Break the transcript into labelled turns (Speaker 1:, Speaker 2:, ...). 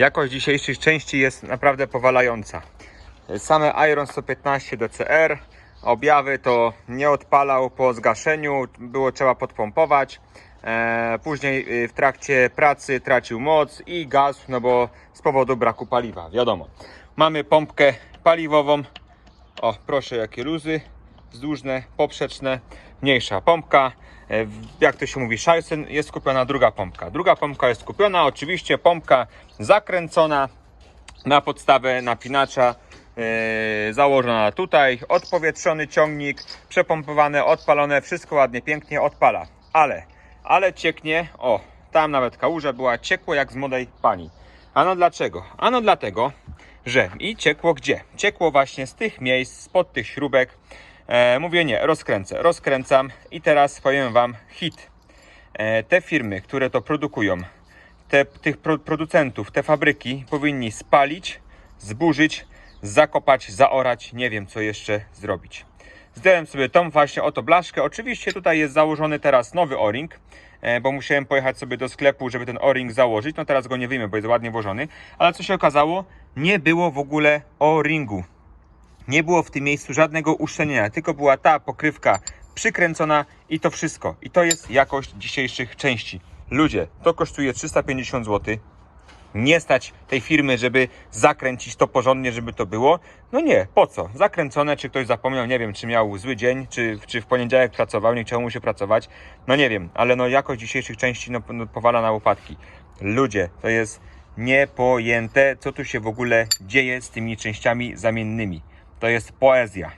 Speaker 1: Jakość dzisiejszych części jest naprawdę powalająca. Same Iron 115 DCR, objawy to nie odpalał po zgaszeniu, było trzeba podpompować. E, później y, w trakcie pracy tracił moc i gaz, no bo z powodu braku paliwa, wiadomo. Mamy pompkę paliwową. O, proszę jakie luzy, wzdłużne, poprzeczne, mniejsza pompka. E, Jak to się mówi, Scheisen jest kupiona druga pompka. Druga pompka jest kupiona, oczywiście pompka zakręcona na podstawę napinacza e, założona tutaj, odpowietrzony ciągnik, przepompowane, odpalone, wszystko ładnie, pięknie odpala. Ale, ale cieknie, o, tam nawet kałuża była, ciekło jak z młodej pani. Ano dlaczego? Ano dlatego, że i ciekło gdzie? Ciekło właśnie z tych miejsc, spod tych śrubek. E, mówię nie, rozkręcę, rozkręcam i teraz powiem Wam hit. E, te firmy, które to produkują, te, tych pro, producentów, te fabryki powinni spalić, zburzyć, zakopać, zaorać, nie wiem co jeszcze zrobić. Zdjąłem sobie tą właśnie oto blaszkę. Oczywiście tutaj jest założony teraz nowy o-ring, e, bo musiałem pojechać sobie do sklepu, żeby ten o-ring założyć. No teraz go nie wyjmę, bo jest ładnie włożony. Ale co się okazało? Nie było w ogóle o-ringu. Nie było w tym miejscu żadnego uszczelnienia, tylko była ta pokrywka przykręcona i to wszystko. I to jest jakość dzisiejszych części. Ludzie, to kosztuje 350 zł. Nie stać tej firmy, żeby zakręcić to porządnie, żeby to było. No nie, po co? Zakręcone, czy ktoś zapomniał, nie wiem, czy miał zły dzień, czy, czy w poniedziałek pracował, nie chciało mu się pracować. No nie wiem, ale no jakość dzisiejszych części no, no, powala na łopatki. Ludzie, to jest niepojęte, co tu się w ogóle dzieje z tymi częściami zamiennymi. To jest poezja.